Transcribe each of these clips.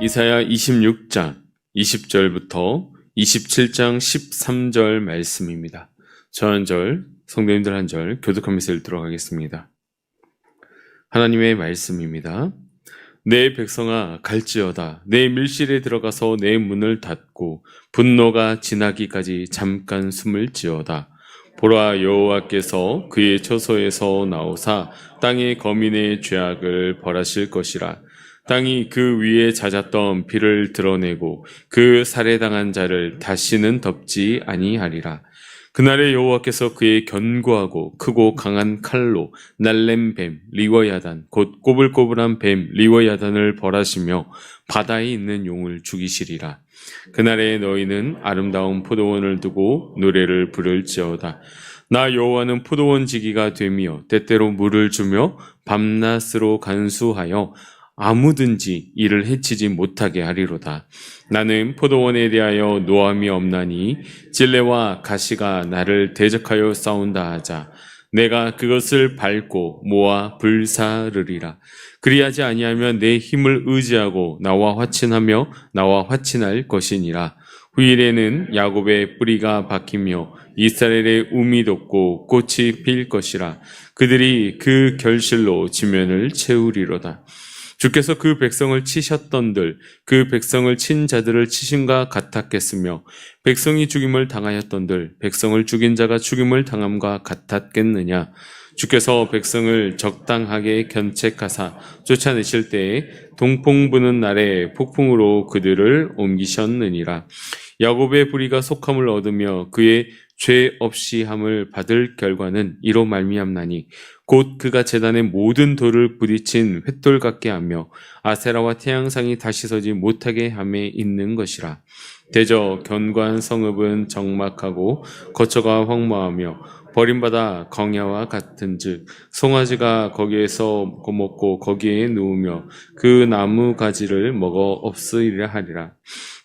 이사야 26장 20절부터 27장 13절 말씀입니다. 저 한 절, 성도님들 한 절, 교독하면서 읽도록 하겠습니다. 하나님의 말씀입니다. 내 백성아 갈지어다 내 밀실에 들어가서 내 문을 닫고 분노가 지나기까지 잠깐 숨을 지어다 보라 여호와께서 그의 처소에서 나오사 땅의 거민의 죄악을 벌하실 것이라 땅이 그 위에 잦았던 피를 드러내고 그 살해당한 자를 다시는 덮지 아니하리라 그날에 여호와께서 그의 견고하고 크고 강한 칼로 날렘 뱀 리워야단 곧 꼬불꼬불한 뱀 리워야단을 벌하시며 바다에 있는 용을 죽이시리라. 그날에 너희는 아름다운 포도원을 두고 노래를 부를지어다. 나 여호와는 포도원 지기가 되며 때때로 물을 주며 밤낮으로 간수하여 아무든지 이를 해치지 못하게 하리로다. 나는 포도원에 대하여 노함이 없나니 진레와 가시가 나를 대적하여 싸운다 하자. 내가 그것을 밟고 모아 불사르리라. 그리하지 아니하면 내 힘을 의지하고 나와 화친하며 나와 화친할 것이니라. 후일에는 야곱의 뿌리가 박히며 이스라엘의 움이 돋고 꽃이 필 것이라. 그들이 그 결실로 지면을 채우리로다. 주께서 그 백성을 치셨던들 그 백성을 친 자들을 치심과 같았겠으며 백성이 죽임을 당하였던들 백성을 죽인 자가 죽임을 당함과 같았겠느냐? 주께서 백성을 적당하게 견책하사 쫓아내실 때에 동풍 부는 날에 폭풍으로 그들을 옮기셨느니라. 야곱의 부리가 속함을 얻으며 그의 죄 없이 함을 받을 결과는 이로 말미암나니 곧 그가 재단의 모든 돌을 부딪힌 횃돌 같게 하며 아세라와 태양상이 다시 서지 못하게 함에 있는 것이라. 대저 견고한 성읍은 적막하고 거처가 황무하며 버림받아 광야와 같은즉 송아지가 거기에서 먹고 거기에 누우며 그 나무 가지를 먹어 없으리라 하리라.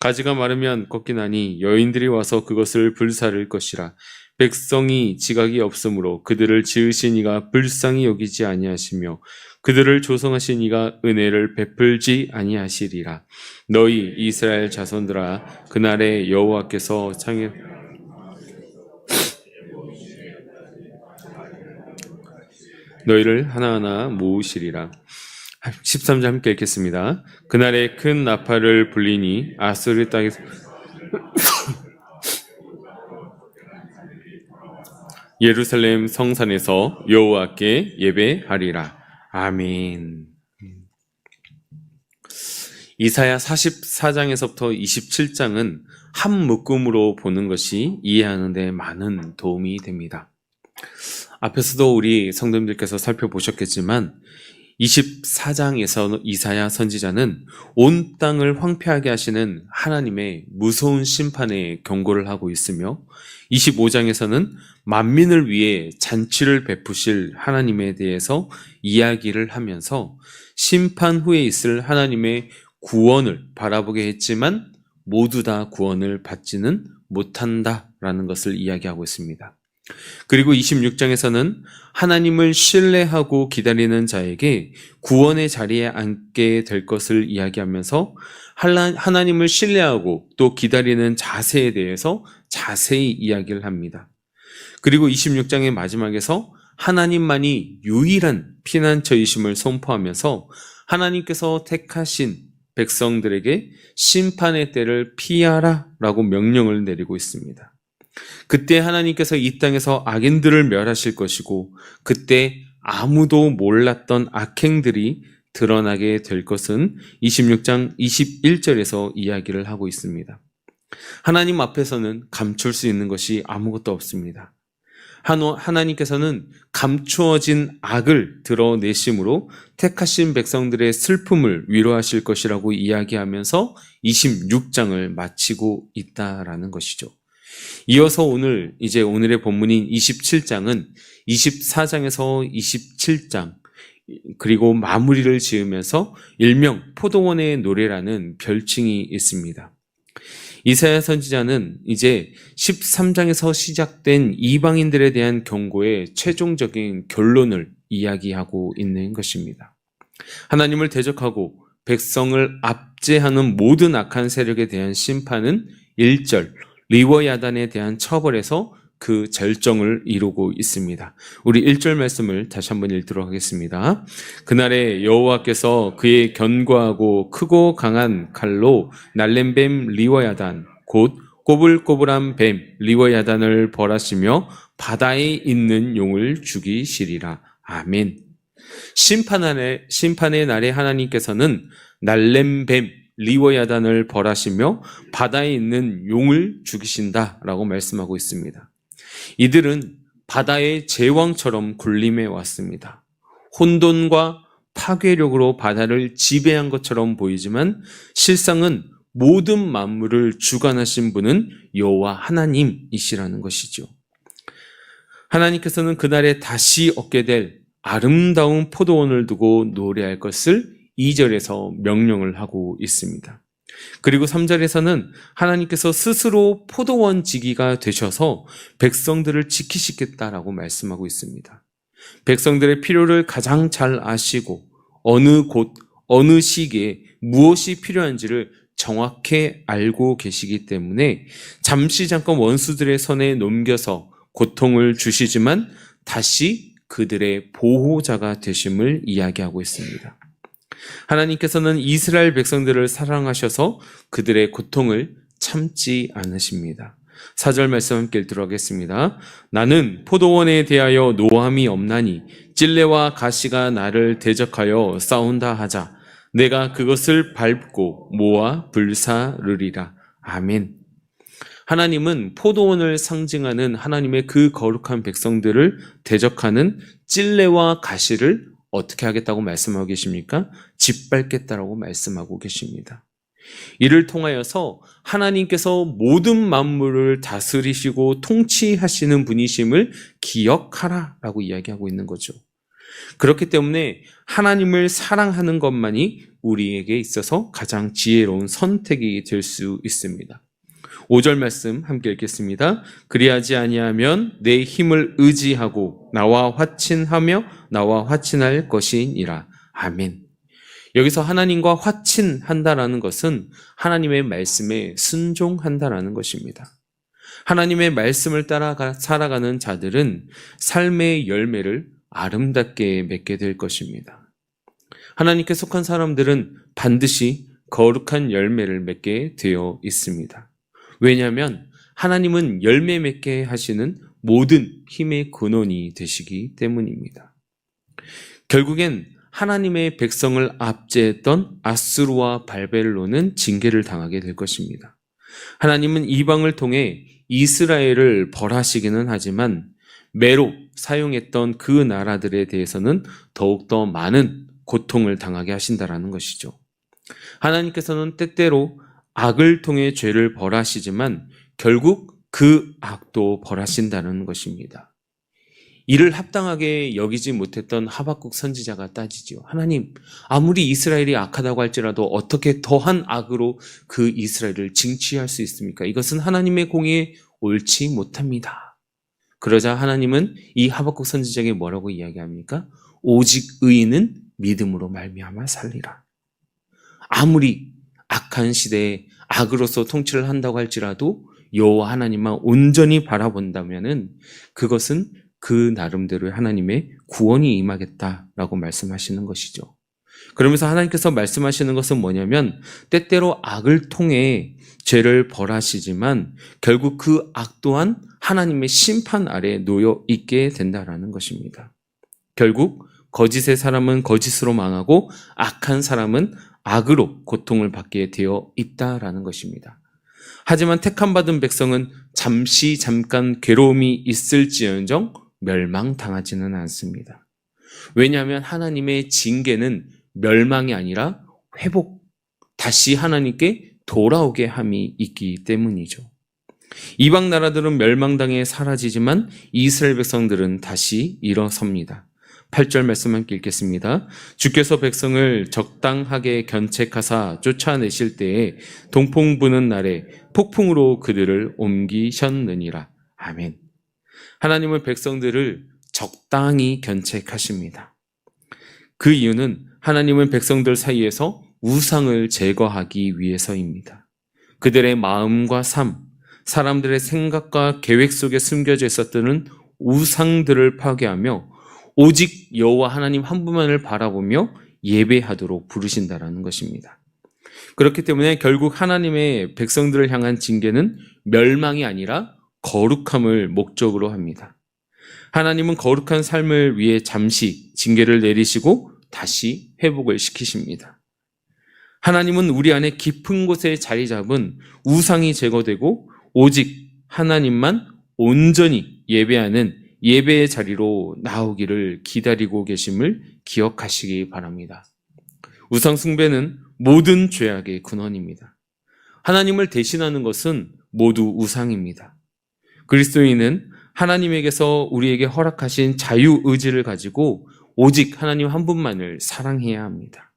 가지가 마르면 꺾이나니 여인들이 와서 그것을 불사를 것이라. 백성이 지각이 없으므로 그들을 지으신 이가 불쌍히 여기지 아니하시며 그들을 조성하신 이가 은혜를 베풀지 아니하시리라. 너희 이스라엘 자손들아 그날에 여호와께서 창에 너희를 하나하나 모으시리라. 13절 함께 읽겠습니다. 그날에 큰 나팔을 불리니 아수르 땅에서 예루살렘 성산에서 여호와께 예배하리라. 아멘. 이사야 44장에서부터 27장은 한 묶음으로 보는 것이 이해하는 데 많은 도움이 됩니다. 앞에서도 우리 성도님들께서 살펴보셨겠지만 24장에서 이사야 선지자는 온 땅을 황폐하게 하시는 하나님의 무서운 심판에 경고를 하고 있으며 25장에서는 만민을 위해 잔치를 베푸실 하나님에 대해서 이야기를 하면서 심판 후에 있을 하나님의 구원을 바라보게 했지만 모두 다 구원을 받지는 못한다라는 것을 이야기하고 있습니다. 그리고 26장에서는 하나님을 신뢰하고 기다리는 자에게 구원의 자리에 앉게 될 것을 이야기하면서 하나님을 신뢰하고 또 기다리는 자세에 대해서 자세히 이야기를 합니다. 그리고 26장의 마지막에서 하나님만이 유일한 피난처이심을 선포하면서 하나님께서 택하신 백성들에게 심판의 때를 피하라 라고 명령을 내리고 있습니다. 그때 하나님께서 이 땅에서 악인들을 멸하실 것이고 그때 아무도 몰랐던 악행들이 드러나게 될 것은 26장 21절에서 이야기를 하고 있습니다. 하나님 앞에서는 감출 수 있는 것이 아무것도 없습니다. 하나님께서는 감추어진 악을 드러내심으로 택하신 백성들의 슬픔을 위로하실 것이라고 이야기하면서 26장을 마치고 있다라는 것이죠. 이어서 오늘 이제 오늘의 본문인 27장은 24장에서 27장 그리고 마무리를 지으면서 일명 포도원의 노래라는 별칭이 있습니다. 이사야 선지자는 이제 13장에서 시작된 이방인들에 대한 경고의 최종적인 결론을 이야기하고 있는 것입니다. 하나님을 대적하고 백성을 압제하는 모든 악한 세력에 대한 심판은 1절 리워야단에 대한 처벌에서 그 절정을 이루고 있습니다. 우리 1절 말씀을 다시 한번 읽도록 하겠습니다. 그날에 여호와께서 그의 견고하고 크고 강한 칼로 날렘 뱀 리워야단 곧 꼬불꼬불한 뱀 리워야단을 벌하시며 바다에 있는 용을 죽이시리라. 아멘. 심판의, 심판의 날에 하나님께서는 날렘 뱀 리워야단을 벌하시며 바다에 있는 용을 죽이신다라고 말씀하고 있습니다. 이들은 바다의 제왕처럼 군림해 왔습니다. 혼돈과 파괴력으로 바다를 지배한 것처럼 보이지만 실상은 모든 만물을 주관하신 분은 여호와 하나님이시라는 것이죠. 하나님께서는 그날에 다시 얻게 될 아름다운 포도원을 두고 노래할 것을 2절에서 명령을 하고 있습니다. 그리고 3절에서는 하나님께서 스스로 포도원 지기가 되셔서 백성들을 지키시겠다라고 말씀하고 있습니다. 백성들의 필요를 가장 잘 아시고 어느 곳, 어느 시기에 무엇이 필요한지를 정확히 알고 계시기 때문에 잠시 잠깐 원수들의 손에 넘겨서 고통을 주시지만 다시 그들의 보호자가 되심을 이야기하고 있습니다. 하나님께서는 이스라엘 백성들을 사랑하셔서 그들의 고통을 참지 않으십니다. 4절 말씀 함께 읽도록 하겠습니다. 나는 포도원에 대하여 노함이 없나니 찔레와 가시가 나를 대적하여 싸운다 하자. 내가 그것을 밟고 모아 불사르리라. 아멘. 하나님은 포도원을 상징하는 하나님의 그 거룩한 백성들을 대적하는 찔레와 가시를 어떻게 하겠다고 말씀하고 계십니까? 짓밟겠다라고 말씀하고 계십니다. 이를 통하여서 하나님께서 모든 만물을 다스리시고 통치하시는 분이심을 기억하라 라고 이야기하고 있는 거죠. 그렇기 때문에 하나님을 사랑하는 것만이 우리에게 있어서 가장 지혜로운 선택이 될 수 있습니다. 5절 말씀 함께 읽겠습니다. 그리하지 아니하면 내 힘을 의지하고 나와 화친하며 나와 화친할 것이니라. 아멘. 여기서 하나님과 화친한다라는 것은 하나님의 말씀에 순종한다라는 것입니다. 하나님의 말씀을 따라 살아가는 자들은 삶의 열매를 아름답게 맺게 될 것입니다. 하나님께 속한 사람들은 반드시 거룩한 열매를 맺게 되어 있습니다. 왜냐하면 하나님은 열매 맺게 하시는 모든 힘의 근원이 되시기 때문입니다. 결국엔 하나님의 백성을 압제했던 아스루와 발벨로는 징계를 당하게 될 것입니다. 하나님은 이방을 통해 이스라엘을 벌하시기는 하지만 매로 사용했던 그 나라들에 대해서는 더욱더 많은 고통을 당하게 하신다라는 것이죠. 하나님께서는 때때로 악을 통해 죄를 벌하시지만 결국 그 악도 벌하신다는 것입니다. 이를 합당하게 여기지 못했던 하박국 선지자가 따지지요. 하나님, 아무리 이스라엘이 악하다고 할지라도 어떻게 더한 악으로 그 이스라엘을 징치할 수 있습니까? 이것은 하나님의 공에 옳지 못합니다. 그러자 하나님은 이 하박국 선지자에게 뭐라고 이야기합니까? 오직 의인은 믿음으로 말미암아 살리라. 아무리 악한 시대에 악으로서 통치를 한다고 할지라도 여호와 하나님만 온전히 바라본다면은 그것은 그 나름대로의 하나님의 구원이 임하겠다라고 말씀하시는 것이죠. 그러면서 하나님께서 말씀하시는 것은 뭐냐면 때때로 악을 통해 죄를 벌하시지만 결국 그 악 또한 하나님의 심판 아래 놓여 있게 된다라는 것입니다. 결국 거짓의 사람은 거짓으로 망하고 악한 사람은 악으로 고통을 받게 되어 있다라는 것입니다. 하지만 택함 받은 백성은 잠시 잠깐 괴로움이 있을지언정 멸망당하지는 않습니다. 왜냐하면 하나님의 징계는 멸망이 아니라 회복, 다시 하나님께 돌아오게 함이 있기 때문이죠. 이방 나라들은 멸망당해 사라지지만 이스라엘 백성들은 다시 일어섭니다. 8절 말씀 함께 읽겠습니다. 주께서 백성을 적당하게 견책하사 쫓아내실 때에 동풍 부는 날에 폭풍으로 그들을 옮기셨느니라. 아멘. 하나님은 백성들을 적당히 견책하십니다. 그 이유는 하나님은 백성들 사이에서 우상을 제거하기 위해서입니다. 그들의 마음과 삶, 사람들의 생각과 계획 속에 숨겨져 있었던 우상들을 파괴하며 오직 여호와 하나님 한 분만을 바라보며 예배하도록 부르신다라는 것입니다. 그렇기 때문에 결국 하나님의 백성들을 향한 징계는 멸망이 아니라 거룩함을 목적으로 합니다. 하나님은 거룩한 삶을 위해 잠시 징계를 내리시고 다시 회복을 시키십니다. 하나님은 우리 안에 깊은 곳에 자리 잡은 우상이 제거되고 오직 하나님만 온전히 예배하는 예배의 자리로 나오기를 기다리고 계심을 기억하시기 바랍니다. 우상숭배는 모든 죄악의 근원입니다. 하나님을 대신하는 것은 모두 우상입니다. 그리스도인은 하나님에게서 우리에게 허락하신 자유 의지를 가지고 오직 하나님 한 분만을 사랑해야 합니다.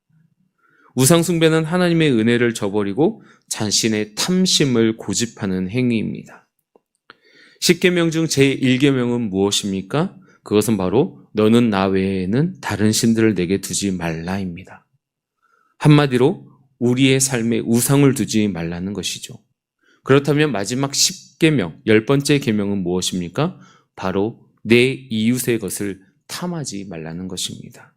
우상숭배는 하나님의 은혜를 저버리고 자신의 탐심을 고집하는 행위입니다. 10계명 중 제1계명은 무엇입니까? 그것은 바로 너는 나 외에는 다른 신들을 내게 두지 말라입니다. 한마디로 우리의 삶에 우상을 두지 말라는 것이죠. 그렇다면 마지막 10계명, 열 번째 계명은 무엇입니까? 바로 내 이웃의 것을 탐하지 말라는 것입니다.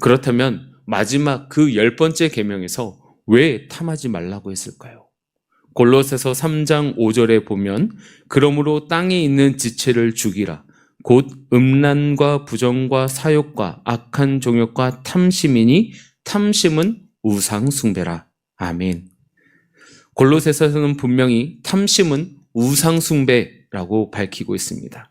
그렇다면 마지막 그열 번째 계명에서 왜 탐하지 말라고 했을까요? 골로새서 3장 5절에 보면 그러므로 땅에 있는 지체를 죽이라 곧 음란과 부정과 사욕과 악한 종욕과 탐심이니 탐심은 우상 숭배라. 아멘. 골로새서는 분명히 탐심은 우상 숭배라고 밝히고 있습니다.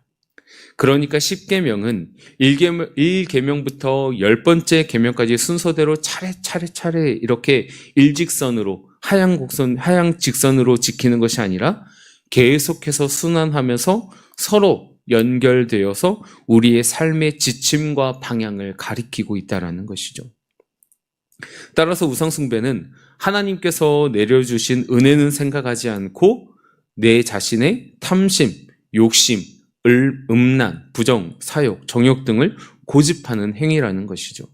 그러니까 10계명은 1계명부터 10번째 계명까지 순서대로 차례차례차례 이렇게 일직선으로 하향 곡선, 하향 직선으로 지키는 것이 아니라 계속해서 순환하면서 서로 연결되어서 우리의 삶의 지침과 방향을 가리키고 있다라는 것이죠. 따라서 우상숭배는 하나님께서 내려주신 은혜는 생각하지 않고 내 자신의 탐심, 욕심, 을, 음란, 부정, 사욕, 정욕 등을 고집하는 행위라는 것이죠.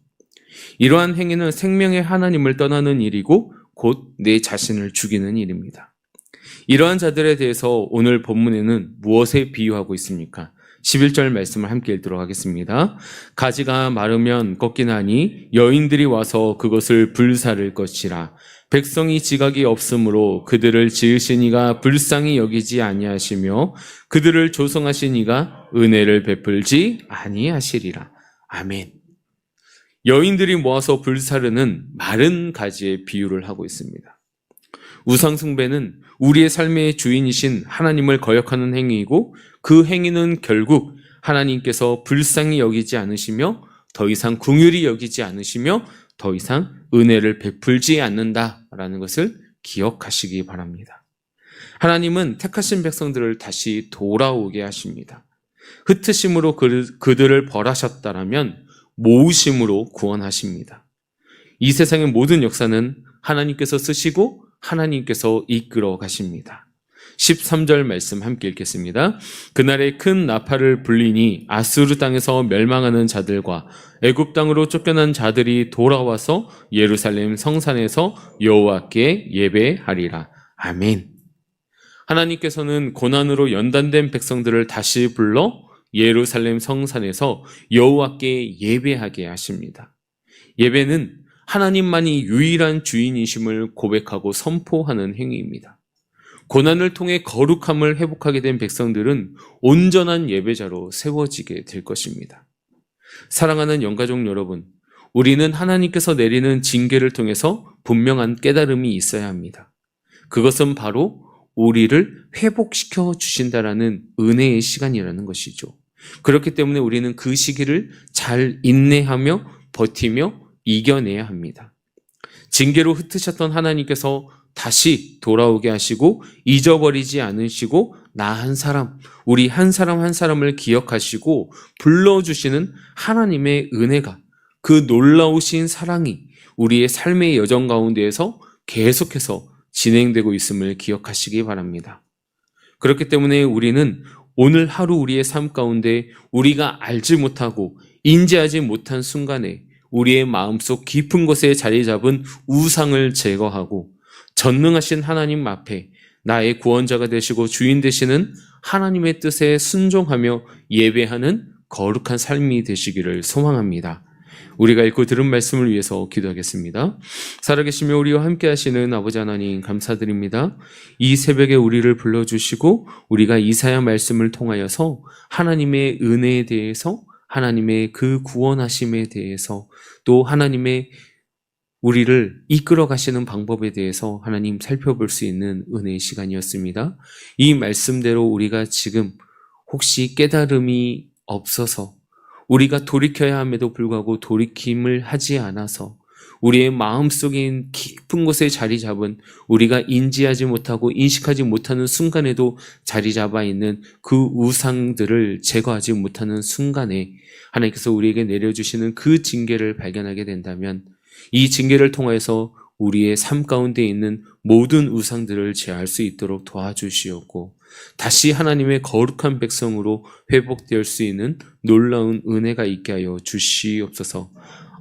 이러한 행위는 생명의 하나님을 떠나는 일이고 곧 내 자신을 죽이는 일입니다. 이러한 자들에 대해서 오늘 본문에는 무엇에 비유하고 있습니까? 11절 말씀을 함께 읽도록 하겠습니다. 가지가 마르면 꺾이나니 여인들이 와서 그것을 불사를 것이라. 백성이 지각이 없으므로 그들을 지으신 이가 불쌍히 여기지 아니하시며 그들을 조성하신 이가 은혜를 베풀지 아니하시리라. 아멘. 여인들이 모아서 불사르는 마른 가지의 비유를 하고 있습니다. 우상숭배는 우리의 삶의 주인이신 하나님을 거역하는 행위이고 그 행위는 결국 하나님께서 불쌍히 여기지 않으시며 더 이상 궁휼히 여기지 않으시며 더 이상 은혜를 베풀지 않는다라는 것을 기억하시기 바랍니다. 하나님은 택하신 백성들을 다시 돌아오게 하십니다. 흩으심으로 그들을 벌하셨다라면 모으심으로 구원하십니다. 이 세상의 모든 역사는 하나님께서 쓰시고 하나님께서 이끌어 가십니다. 13절 말씀 함께 읽겠습니다. 그날에 큰 나팔을 불리니 아수르 땅에서 멸망하는 자들과 애굽 땅으로 쫓겨난 자들이 돌아와서 예루살렘 성산에서 여호와께 예배하리라. 아멘. 하나님께서는 고난으로 연단된 백성들을 다시 불러 예루살렘 성산에서 여호와께 예배하게 하십니다. 예배는 하나님만이 유일한 주인이심을 고백하고 선포하는 행위입니다. 고난을 통해 거룩함을 회복하게 된 백성들은 온전한 예배자로 세워지게 될 것입니다. 사랑하는 영가족 여러분, 우리는 하나님께서 내리는 징계를 통해서 분명한 깨달음이 있어야 합니다. 그것은 바로 우리를 회복시켜 주신다라는 은혜의 시간이라는 것이죠. 그렇기 때문에 우리는 그 시기를 잘 인내하며 버티며 이겨내야 합니다. 징계로 흩으셨던 하나님께서 다시 돌아오게 하시고 잊어버리지 않으시고 나 한 사람, 우리 한 사람 한 사람을 기억하시고 불러주시는 하나님의 은혜가 그 놀라우신 사랑이 우리의 삶의 여정 가운데에서 계속해서 진행되고 있음을 기억하시기 바랍니다. 그렇기 때문에 우리는 오늘 하루 우리의 삶 가운데 우리가 알지 못하고 인지하지 못한 순간에 우리의 마음속 깊은 곳에 자리 잡은 우상을 제거하고 전능하신 하나님 앞에 나의 구원자가 되시고 주인 되시는 하나님의 뜻에 순종하며 예배하는 거룩한 삶이 되시기를 소망합니다. 우리가 읽고 들은 말씀을 위해서 기도하겠습니다. 살아계시며 우리와 함께 하시는 아버지 하나님 감사드립니다. 이 새벽에 우리를 불러주시고 우리가 이사야 말씀을 통하여서 하나님의 은혜에 대해서 하나님의 그 구원하심에 대해서 또 하나님의 우리를 이끌어 가시는 방법에 대해서 하나님 살펴볼 수 있는 은혜의 시간이었습니다. 이 말씀대로 우리가 지금 혹시 깨달음이 없어서 우리가 돌이켜야 함에도 불구하고 돌이킴을 하지 않아서 우리의 마음속에 깊은 곳에 자리 잡은 우리가 인지하지 못하고 인식하지 못하는 순간에도 자리 잡아 있는 그 우상들을 제거하지 못하는 순간에 하나님께서 우리에게 내려주시는 그 징계를 발견하게 된다면 이 징계를 통해서 우리의 삶 가운데 있는 모든 우상들을 제할 수 있도록 도와주시옵고 다시 하나님의 거룩한 백성으로 회복될 수 있는 놀라운 은혜가 있게 하여 주시옵소서.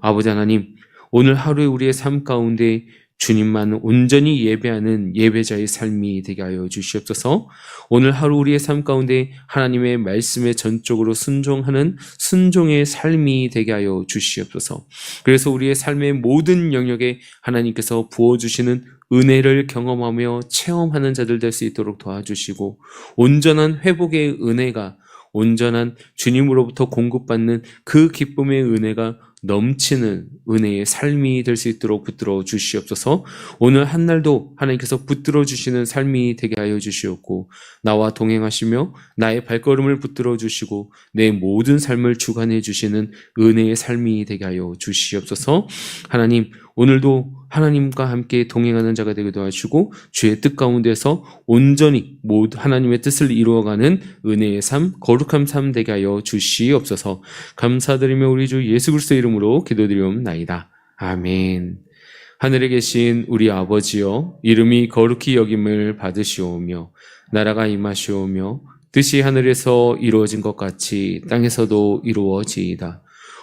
아버지 하나님, 오늘 하루에 우리의 삶 가운데 주님만 온전히 예배하는 예배자의 삶이 되게 하여 주시옵소서. 오늘 하루 우리의 삶 가운데 하나님의 말씀에 전적으로 순종하는 순종의 삶이 되게 하여 주시옵소서. 그래서 우리의 삶의 모든 영역에 하나님께서 부어 주시는 은혜를 경험하며 체험하는 자들 될 수 있도록 도와주시고 온전한 회복의 은혜가 온전한 주님으로부터 공급받는 그 기쁨의 은혜가 넘치는 은혜의 삶이 될 수 있도록 붙들어 주시옵소서. 오늘 한 날도 하나님께서 붙들어 주시는 삶이 되게 하여 주시옵고 나와 동행하시며 나의 발걸음을 붙들어 주시고 내 모든 삶을 주관해 주시는 은혜의 삶이 되게 하여 주시옵소서. 하나님 오늘도 하나님과 함께 동행하는 자가 되게 도와주시고 주의 뜻 가운데서 온전히 모두 하나님의 뜻을 이루어가는 은혜의 삶, 거룩한 삶 되게 하여 주시옵소서. 감사드리며 우리 주 예수 그리스도 이름으로 기도드리옵나이다. 아멘. 하늘에 계신 우리 아버지여 이름이 거룩히 여김을 받으시오며 나라가 임하시오며 뜻이 하늘에서 이루어진 것 같이 땅에서도 이루어지이다.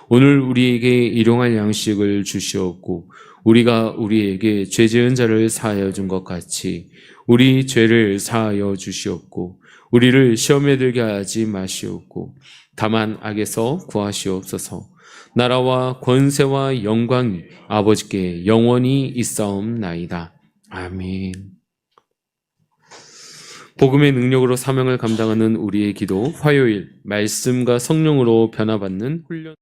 오늘 우리에게 일용할 양식을 주시옵고 우리가 우리에게 죄 지은 자를 사하여 준 것 같이 우리 죄를 사하여 주시옵고 우리를 시험에 들게 하지 마시옵고 다만 악에서 구하시옵소서. 나라와 권세와 영광이 아버지께 영원히 있사옵나이다. 아멘. 복음의 능력으로 사명을 감당하는 우리의 기도 화요일 말씀과 성령으로 변화받는 훈련